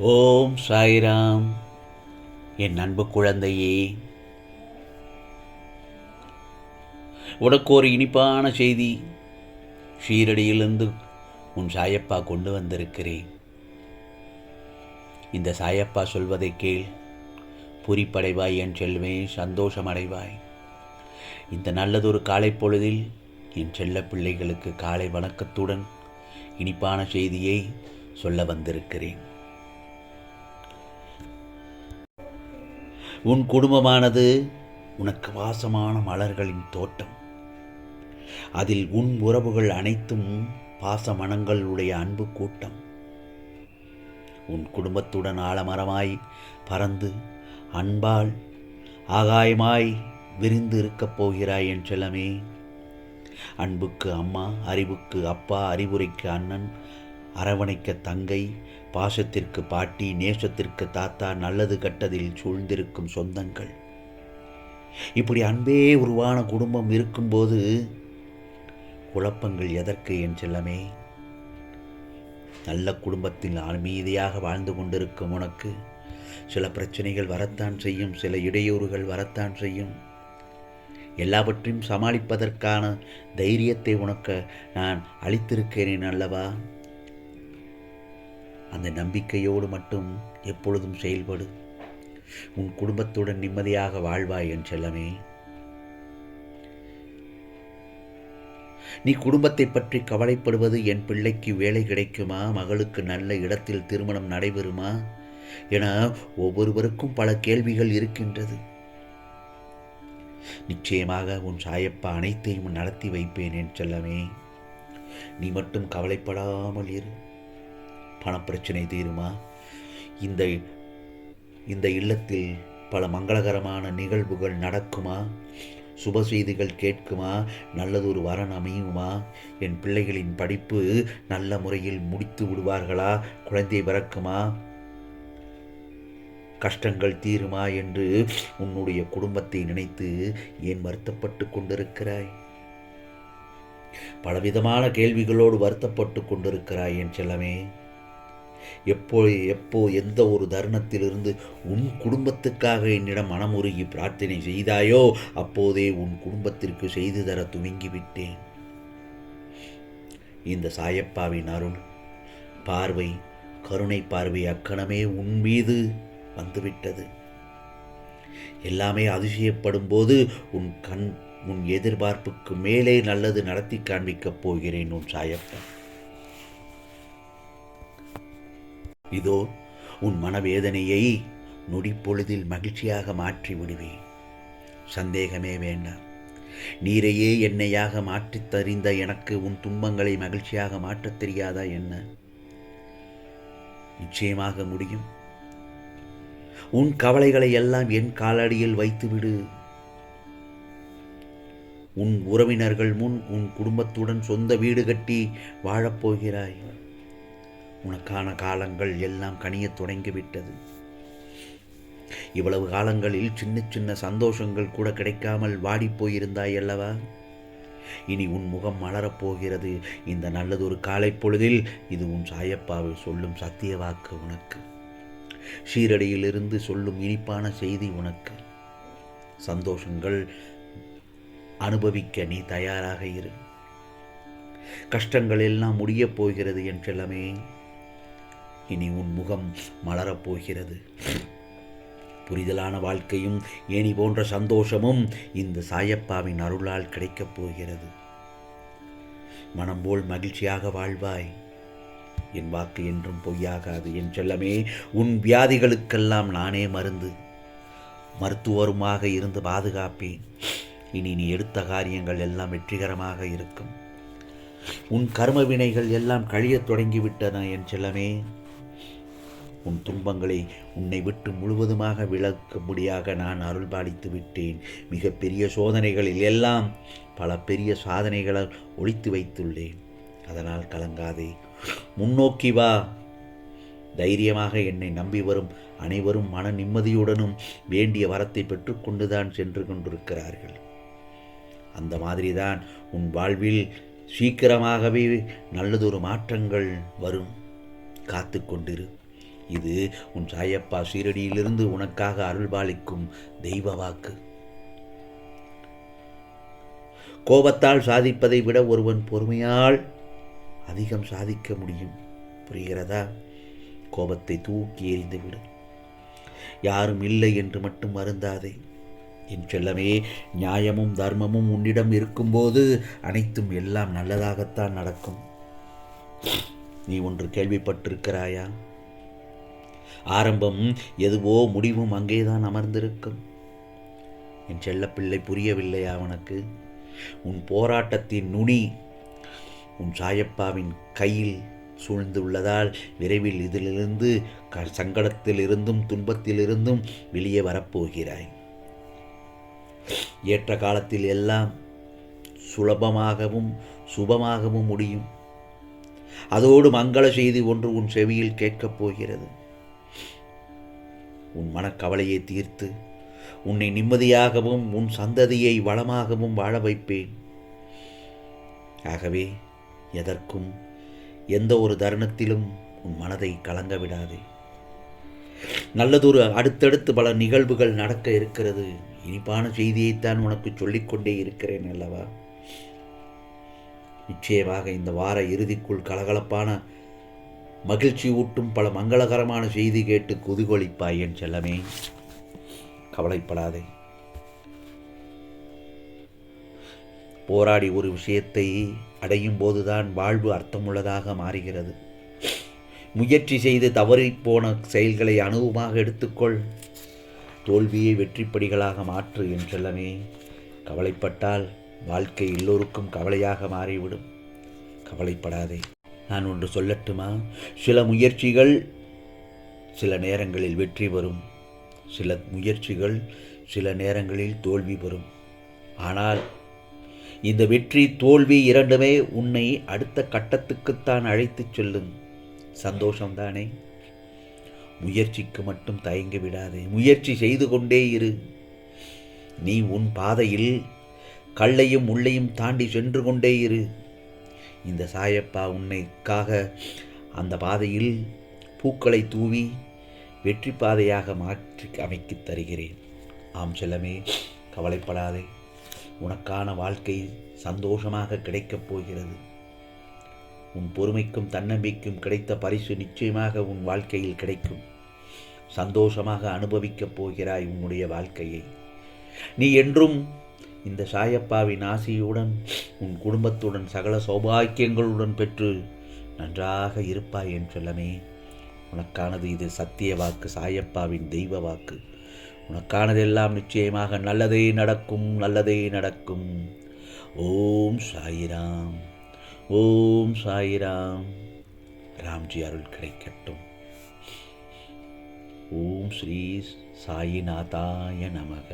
ஓம் சாய்ராம். என் அன்பு குழந்தையே. உனக்கு ஒரு இனிப்பான செய்தி. ஷீரடியிலிருந்து உன் சாயப்பா கொண்டு வந்திருக்கிறேன். இந்த சாயப்பா சொல்வதை கேள். புரிப்படைவாய் என் செல்வேன் சந்தோஷமடைவாய். இந்த நல்லதொரு காலை பொழுதில் என் செல்ல பிள்ளைகளுக்கு காலை வணக்கத்துடன் இனிப்பான செய்தியை சொல்ல வந்திருக்கிறேன். உன் குடும்பமானது உனக்கு வாசமான மலர்களின் தோட்டம். அதில் உன் உறவுகள் அனைத்தும் பாச மனங்களுடைய அன்பு கூட்டம். உன் குடும்பத்துடன் ஆலமரமாய் பறந்து அன்பால் ஆகாயமாய் விரிந்து இருக்கப் போகிறாய் என் செல்லமே. அன்புக்கு அம்மா அறிவுக்கு அப்பா அறிவுரைக்கு அண்ணன் அரவணைக்க தங்கை பாசத்திற்கு பாட்டி நேசத்திற்கு தாத்தா நல்லது கட்டதில் சூழ்ந்திருக்கும் சொந்தங்கள். இப்படி அன்பே உருவான குடும்பம் இருக்கும்போது குழப்பங்கள் எதற்கு என் செல்லமே? நல்ல குடும்பத்தில் அமைதியாக வாழ்ந்து கொண்டிருக்கும் உனக்கு சில பிரச்சனைகள் வரத்தான் செய்யும் சில இடையூறுகள் வரத்தான் செய்யும். எல்லாவற்றையும் சமாளிப்பதற்கான தைரியத்தை உனக்கு நான் அளித்திருக்கிறேன் அல்லவா? அந்த நம்பிக்கையோடு மட்டும் எப்பொழுதும் செயல்படு. உன் குடும்பத்துடன் நிம்மதியாக வாழ்வாய் என் செல்லமே. நீ குடும்பத்தை பற்றி கவலைப்படுவது என் பிள்ளைக்கு வேலை கிடைக்குமா? மகளுக்கு நல்ல இடத்தில் திருமணம் நடைபெறுமா? என ஒவ்வொருவருக்கும் பல கேள்விகள் இருக்கின்றது. நிச்சயமாக உன் சாயப்பா அனைத்தையும் நடத்தி வைப்பேன் என் செல்லமே. நீ மட்டும் கவலைப்படாமல் இரு. பணப்பிரச்சனை தீருமா? இந்த இந்த இல்லத்தில் பல மங்களகரமான நிகழ்வுகள் நடக்குமா? சுப செய்திகள் கேட்குமா? நல்லதொரு வரன் அமையுமா? என் பிள்ளைகளின் படிப்பு நல்ல முறையில் முடித்து விடுவார்களா? குழந்தை பிறக்குமா? கஷ்டங்கள் தீருமா என்று உன்னுடைய குடும்பத்தை நினைத்து ஏன் வருத்தப்பட்டு கொண்டிருக்கிறாய்? பலவிதமான கேள்விகளோடு வருத்தப்பட்டு கொண்டிருக்கிறாய் என் செல்லமே. எப்போ எப்போ எந்த ஒரு தருணத்திலிருந்து உன் குடும்பத்துக்காக என்னிடம் மனமுருகி பிரார்த்தனை செய்தாயோ அப்போதே உன் குடும்பத்திற்கு செய்து தர துவங்கிவிட்டேன். இந்த சாயப்பாவின் அருள் பார்வை கருணை பார்வை அக்கணமே உன் மீது வந்துவிட்டது. எல்லாமே அதிசயப்படும் போது உன் கண் உன் எதிர்பார்ப்புக்கு மேலே நல்லது நடத்தி காண்பிக்கப் போகிறேன் உன் சாயப்பா. இதோ உன் மனவேதனையை நொடிப்பொழுதில் மகிழ்ச்சியாக மாற்றி விடுவேன். சந்தேகமே வேண்டாம். நீரையே என்னையாக மாற்றித் தறிந்த எனக்கு உன் துன்பங்களை மகிழ்ச்சியாக மாற்றத் தெரியாதா என்ன? நிச்சயமாக முடியும். உன் கவலைகளை எல்லாம் என் காலடியில் வைத்துவிடு. உன் உறவினர்கள் முன் உன் குடும்பத்துடன் சொந்த வீடு கட்டி வாழப்போகிறாய் உனக்கான காலங்கள் எல்லாம் கனியத் தொடங்கிவிட்டது. இவ்வளவு காலங்களில் சின்ன சின்ன சந்தோஷங்கள் கூட கிடைக்காமல் வாடிப்போயிருந்தாய் அல்லவா? இனி உன் முகம் மலரப் போகிறது. இந்த நல்லதொரு காலை பொழுதில் இது உன் சாயப்பாவை சொல்லும் சத்திய வாக்கு உனக்கு. ஷீரடியிலிருந்து சொல்லும் இனிப்பான செய்தி உனக்கு. சந்தோஷங்கள் அனுபவிக்க நீ தயாராக இரு. கஷ்டங்கள் எல்லாம் முடியப் போகிறது என்றெல்லாமே இனி உன் முகம் மலரப் போகிறது புரிதலான வாழ்க்கையும் ஏனி போன்ற சந்தோஷமும் இந்த சாயப்பாவின் அருளால் கிடைக்கப் போகிறது. மனம் போல் மகிழ்ச்சியாக வாழ்வாய். என் வாக்கு என்றும் பொய்யாகாது. என் செல்லமே உன் வியாதிகளுக்கெல்லாம் நானே மருந்து. மருத்துவருமாக இருந்து பாதுகாப்பேன். இனி நீ எடுத்த காரியங்கள் எல்லாம் வெற்றிகரமாக இருக்கும். உன் கர்ம வினைகள் எல்லாம் கழியத் தொடங்கிவிட்டன என் செல்லமே. உன் துன்பங்களை உன்னை விட்டு முழுவதுமாக விளக்கும்படியாக நான் அருள் பாலித்து விட்டேன். மிக பெரிய சோதனைகளில் எல்லாம் பல பெரிய சாதனைகளால் ஒழித்து வைத்துள்ளேன். அதனால் கலங்காதே. முன்னோக்கி வா. தைரியமாக என்னை நம்பி வரும் அனைவரும் மன நிம்மதியுடனும் வேண்டிய வரத்தை பெற்றுக்கொண்டுதான் சென்று கொண்டிருக்கிறார்கள். அந்த மாதிரிதான் உன் வாழ்வில் சீக்கிரமாகவே நல்லதொரு மாற்றங்கள் வரும். காத்து கொண்டிரு இது உன் சாயப்பா சீரடியிலிருந்து உனக்காக அருள்பாலிக்கும் தெய்வ வாக்கு. கோபத்தால் சாதிப்பதை விட ஒருவன் பொறுமையால் அதிகம் சாதிக்க முடியும். புரிகிறதா? கோபத்தை தூக்கி எறிந்துவிடும் யாரும் இல்லை என்று மட்டும் வருந்தாதே. என் செல்லமே நியாயமும் தர்மமும் உன்னிடம் இருக்கும்போது அனைத்தும் எல்லாம் நல்லதாகத்தான் நடக்கும். நீ ஒன்று கேள்விப்பட்டிருக்கிறாயா? ஆரம்பம் எதுவோ முடிவும் அங்கேதான் அமர்ந்திருக்கும். என் செல்லப்பிள்ளை புரியவில்லையா அவனுக்கு. உன் போராட்டத்தின் நுனி உன் சாயப்பாவின் கையில் சூழ்ந்துள்ளதால் விரைவில் இதிலிருந்து க சங்கடத்திலிருந்தும் துன்பத்திலிருந்தும் வெளியே வரப்போகிறாய். ஏற்ற காலத்தில் எல்லாம் சுலபமாகவும் சுபமாகவும் முடியும். அதோடு மங்கள செய்தி ஒன்று உன் செவியில் கேட்கப் போகிறது. உன் மனக்கவலையை தீர்த்து உன்னை நிம்மதியாகவும் உன் சந்ததியை வளமாகவும் வாழ வைப்பேன். ஆகவே எதற்கும் எந்த ஒரு தருணத்திலும் உன் மனதை கலங்க விடாதே. நல்லதொரு அடுத்தடுத்து பல நிகழ்வுகள் நடக்க இருக்கிறது. இனிப்பான செய்தியைத்தான் உனக்கு சொல்லிக்கொண்டே இருக்கிறேன் அல்லவா? நிச்சயமாக இந்த வார இறுதிக்குள் கலகலப்பான மகிழ்ச்சி ஊட்டும் பல மங்களகரமான செய்தி கேட்டு குதிகொலிப்பாய் என் செல்லமே. கவலைப்படாதே. போராடி ஒரு விஷயத்தை அடையும் போதுதான் வாழ்வு அர்த்தமுள்ளதாக மாறுகிறது. முயற்சி செய்து தவறிப்போன செயல்களை அனுபவமாக எடுத்துக்கொள். தோல்வியை வெற்றிப்படிகளாக மாற்று என் செல்லமே. கவலைப்பட்டால் வாழ்க்கை எல்லோருக்கும் கவலையாக மாறிவிடும். கவலைப்படாதே. நான் ஒன்று சொல்லட்டுமா? சில முயற்சிகள் சில நேரங்களில் வெற்றி வரும் சில முயற்சிகள் சில நேரங்களில் தோல்வி வரும் ஆனால் இந்த வெற்றி தோல்வி இரண்டுமே உன்னை அடுத்த கட்டத்துக்குத்தான் அழைத்துச் செல்லும். சந்தோஷம்தானே? முயற்சிக்கு மட்டும் தயங்கி விடாதே. முயற்சி செய்து கொண்டே இரு. நீ உன் பாதையில் கல்லையும் உள்ளையும் தாண்டி சென்று கொண்டே இரு. இந்த சாயப்பா உன்னைக்காக அந்த பாதையில் பூக்களை தூவி வெற்றி பாதையாக மாற்றி அமைக்கித் தருகிறேன். ஆம் செல்லமே கவலைப்படாதே. உனக்கான வாழ்க்கை சந்தோஷமாக கிடைக்கப் போகிறது. உன் பொறுமைக்கும் தன்னம்பிக்கும் கிடைத்த பரிசு நிச்சயமாக உன் வாழ்க்கையில் கிடைக்கும். சந்தோஷமாக அனுபவிக்கப் போகிறாய் உன்னுடைய வாழ்க்கையை. நீ என்றும் இந்த சாயப்பாவின் ஆசியுடன் உன் குடும்பத்துடன் சகல சௌபாக்கியங்களுடன் பெற்று நன்றாக இருப்பாய் என் செல்லமே. உனக்கானது இது சத்திய வாக்கு சாயப்பாவின் தெய்வ வாக்கு. உனக்கானதெல்லாம் நிச்சயமாக நல்லதே நடக்கும் நல்லதே நடக்கும். ஓம் சாயிராம் ஓம் சாயிராம். ராம்ஜி அருள் கிடைக்கட்டும். ஓம் ஸ்ரீ சாயிநாதாய நமக.